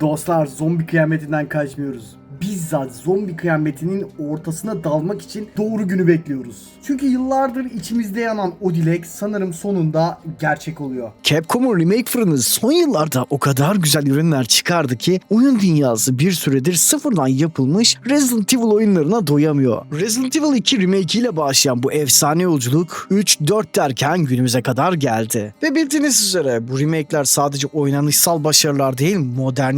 Dostlar zombi kıyametinden kaçmıyoruz. Bizzat zombi kıyametinin ortasına dalmak için doğru günü bekliyoruz. Çünkü yıllardır içimizde yanan o dilek sanırım sonunda gerçek oluyor. Capcom'un remake fırını son yıllarda o kadar güzel ürünler çıkardı ki oyun dünyası bir süredir sıfırdan yapılmış Resident Evil oyunlarına doyamıyor. Resident Evil 2 remake ile başlayan bu efsane yolculuk 3-4 derken günümüze kadar geldi. Ve bildiğiniz üzere bu remake'ler sadece oynanışsal başarılar değil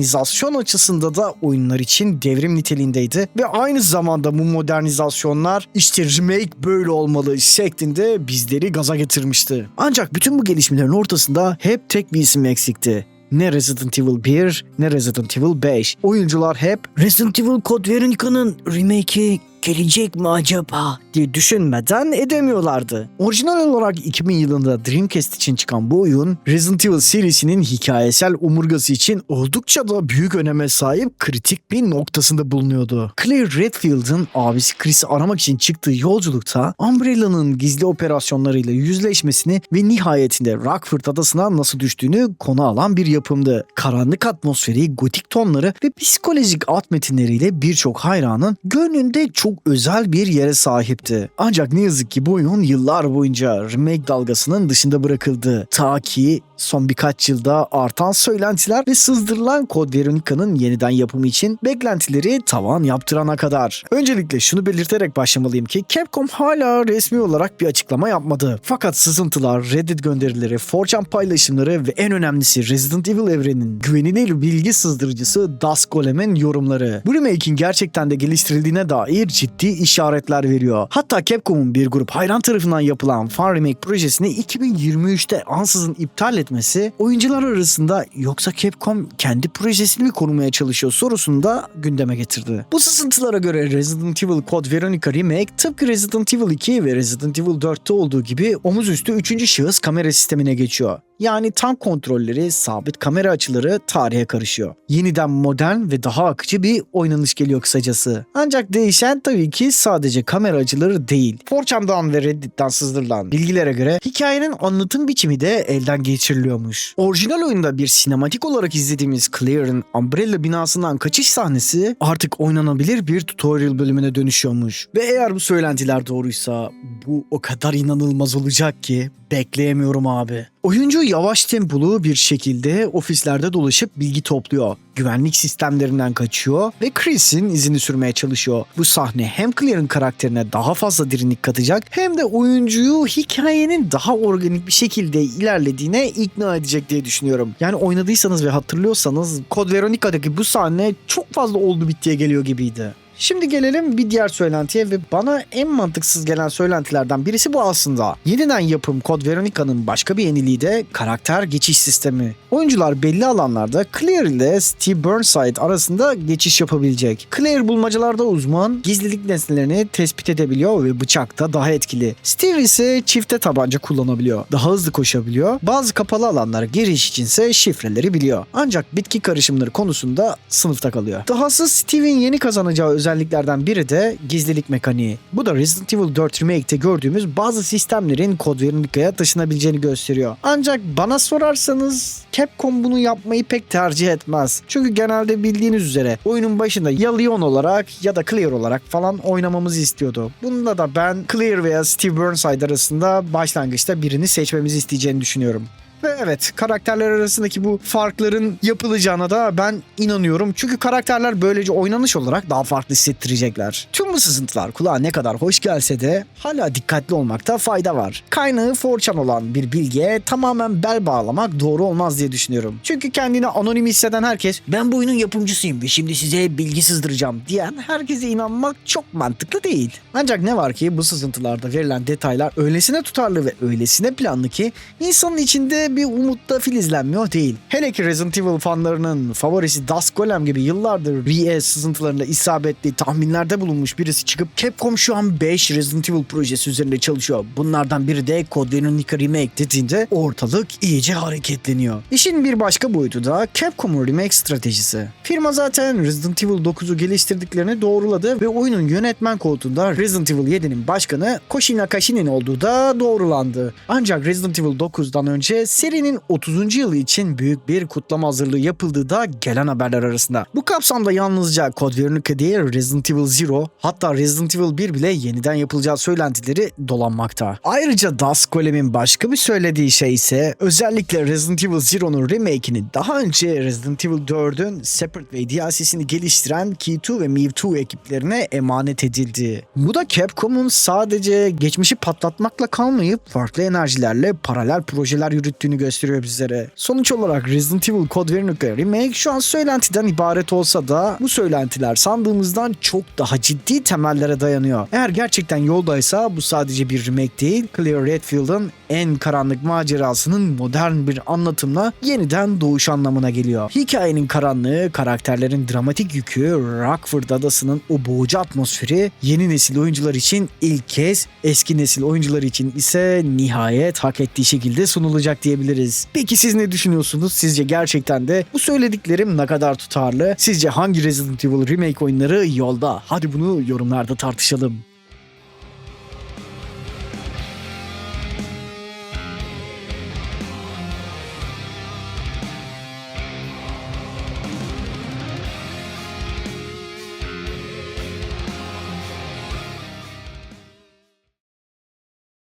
modernizasyon açısında da oyunlar için devrim niteliğindeydi. Ve aynı zamanda bu modernizasyonlar işte remake böyle olmalı şeklinde bizleri gaza getirmişti. Ancak bütün bu gelişmelerin ortasında hep tek bir isim eksikti. Ne Resident Evil 1 ne Resident Evil 5. Oyuncular hep Resident Evil Code Veronica'nın remake'i gelecek mi acaba diye düşünmeden edemiyorlardı. Orijinal olarak 2000 yılında Dreamcast için çıkan bu oyun Resident Evil serisinin hikayesel omurgası için oldukça da büyük öneme sahip kritik bir noktasında bulunuyordu. Claire Redfield'ın abisi Chris'i aramak için çıktığı yolculukta Umbrella'nın gizli operasyonlarıyla yüzleşmesini ve nihayetinde Rockford adasına nasıl düştüğünü konu alan bir yapımdı. Karanlık atmosferi, gotik tonları ve psikolojik alt metinleriyle birçok hayranın gönlünde çok özel bir yere sahipti. Ancak ne yazık ki bu oyun yıllar boyunca remake dalgasının dışında bırakıldı. Ta ki son birkaç yılda artan söylentiler ve sızdırılan Code Veronica'nın yeniden yapımı için beklentileri tavan yaptırana kadar. Öncelikle şunu belirterek başlamalıyım ki Capcom hala resmi olarak bir açıklama yapmadı. Fakat sızıntılar, Reddit gönderileri, 4chan paylaşımları ve en önemlisi Resident Evil evreninin güvenilir bilgi sızdırıcısı Das Golem'in yorumları. Bu remake'in gerçekten de geliştirildiğine dair ciddi işaretler veriyor. Hatta Capcom'un bir grup hayran tarafından yapılan fan remake projesini 2023'te ansızın iptal etmesi oyuncular arasında yoksa Capcom kendi projesini mi korumaya çalışıyor sorusunu da gündeme getirdi. Bu sızıntılara göre Resident Evil Code Veronica Remake tıpkı Resident Evil 2 ve Resident Evil 4'te olduğu gibi omuz üstü 3. şahıs kamera sistemine geçiyor. Yani tank kontrolleri, sabit kamera açıları tarihe karışıyor. Yeniden modern ve daha akıcı bir oynanış geliyor kısacası. Ancak değişen tabii ki sadece kamera açıları değil. 4chan'dan ve Reddit'ten sızdırılan bilgilere göre hikayenin anlatım biçimi de elden geçiriliyormuş. Orijinal oyunda bir sinematik olarak izlediğimiz Claire'ın Umbrella binasından kaçış sahnesi artık oynanabilir bir tutorial bölümüne dönüşüyormuş. Ve eğer bu söylentiler doğruysa bu o kadar inanılmaz olacak ki bekleyemiyorum abi. Oyuncu yavaş tempolu bir şekilde ofislerde dolaşıp bilgi topluyor. Güvenlik sistemlerinden kaçıyor ve Chris'in izini sürmeye çalışıyor. Bu sahne hem Claire'ın karakterine daha fazla derinlik katacak hem de oyuncuyu hikayenin daha organik bir şekilde ilerlediğine ikna edecek diye düşünüyorum. Yani oynadıysanız ve hatırlıyorsanız Code Veronica'daki bu sahne çok fazla oldu bittiye geliyor gibiydi. Şimdi gelelim bir diğer söylentiye ve bana en mantıksız gelen söylentilerden birisi bu aslında. Yeniden yapım Code Veronica'nın başka bir yeniliği de karakter geçiş sistemi. Oyuncular belli alanlarda Claire ile Steve Burnside arasında geçiş yapabilecek. Claire bulmacalarda uzman, gizlilik nesnelerini tespit edebiliyor ve bıçakta daha etkili. Steve ise çifte tabanca kullanabiliyor. Daha hızlı koşabiliyor. Bazı kapalı alanlara giriş içinse şifreleri biliyor. Ancak bitki karışımları konusunda sınıfta kalıyor. Dahası Steve'in yeni kazanacağı özelliklerden biri de gizlilik mekaniği. Bu da Resident Evil 4 Remake'te gördüğümüz bazı sistemlerin Code Veronica'ya taşınabileceğini gösteriyor. Ancak bana sorarsanız Capcom bunu yapmayı pek tercih etmez. Çünkü genelde bildiğiniz üzere oyunun başında ya Leon olarak ya da Claire olarak falan oynamamızı istiyordu. Bunda da ben Claire veya Steve Burnside arasında başlangıçta birini seçmemizi isteyeceğini düşünüyorum. Ve evet karakterler arasındaki bu farkların yapılacağına da ben inanıyorum. Çünkü karakterler böylece oynanış olarak daha farklı hissettirecekler. Tüm bu sızıntılar kulağa ne kadar hoş gelse de hala dikkatli olmakta fayda var. Kaynağı 4chan olan bir bilgiye tamamen bel bağlamak doğru olmaz diye düşünüyorum. Çünkü kendini anonim hisseden herkes ben bu oyunun yapımcısıyım ve şimdi size bilgi sızdıracağım diyen herkese inanmak çok mantıklı değil. Ancak ne var ki bu sızıntılarda verilen detaylar öylesine tutarlı ve öylesine planlı ki insanın içinde bir umutta filizlenmiyor değil. Hele ki Resident Evil fanlarının favorisi Das Golem gibi yıllardır RE sızıntılarında isabetli tahminlerde bulunmuş birisi çıkıp Capcom şu an 5 Resident Evil projesi üzerinde çalışıyor. Bunlardan biri de Code Veronica Remake dediğinde ortalık iyice hareketleniyor. İşin bir başka boyutu da Capcom'un remake stratejisi. Firma zaten Resident Evil 9'u geliştirdiklerini doğruladı ve oyunun yönetmen koltuğunda Resident Evil 7'nin başkanı Koshi Nakashi'nin olduğu da doğrulandı. Ancak Resident Evil 9'dan önce serinin 30. yılı için büyük bir kutlama hazırlığı yapıldığı da gelen haberler arasında. Bu kapsamda yalnızca Code Veronica değil Resident Evil Zero hatta Resident Evil 1 bile yeniden yapılacağı söylentileri dolanmakta. Ayrıca Dusk Golem'in başka bir söylediği şey ise özellikle Resident Evil Zero'nun remake'ini daha önce Resident Evil 4'ün Separate ve DLC'sini geliştiren Key2 ve Meve2 ekiplerine emanet edildi. Bu da Capcom'un sadece geçmişi patlatmakla kalmayıp farklı enerjilerle paralel projeler yürüttüğünü gösteriyor bizlere. Sonuç olarak Resident Evil Code Veronica Remake şu an söylentiden ibaret olsa da bu söylentiler sandığımızdan çok daha ciddi temellere dayanıyor. Eğer gerçekten yoldaysa bu sadece bir remake değil, Claire Redfield'ın en karanlık macerasının modern bir anlatımla yeniden doğuş anlamına geliyor. Hikayenin karanlığı, karakterlerin dramatik yükü, Rockford adasının o boğucu atmosferi yeni nesil oyuncular için ilk kez, eski nesil oyuncular için ise nihayet hak ettiği şekilde sunulacak diyebiliriz. Peki siz ne düşünüyorsunuz? Sizce gerçekten de bu söylediklerim ne kadar tutarlı? Sizce hangi Resident Evil remake oyunları yolda? Hadi bunu yorumlarda tartışalım.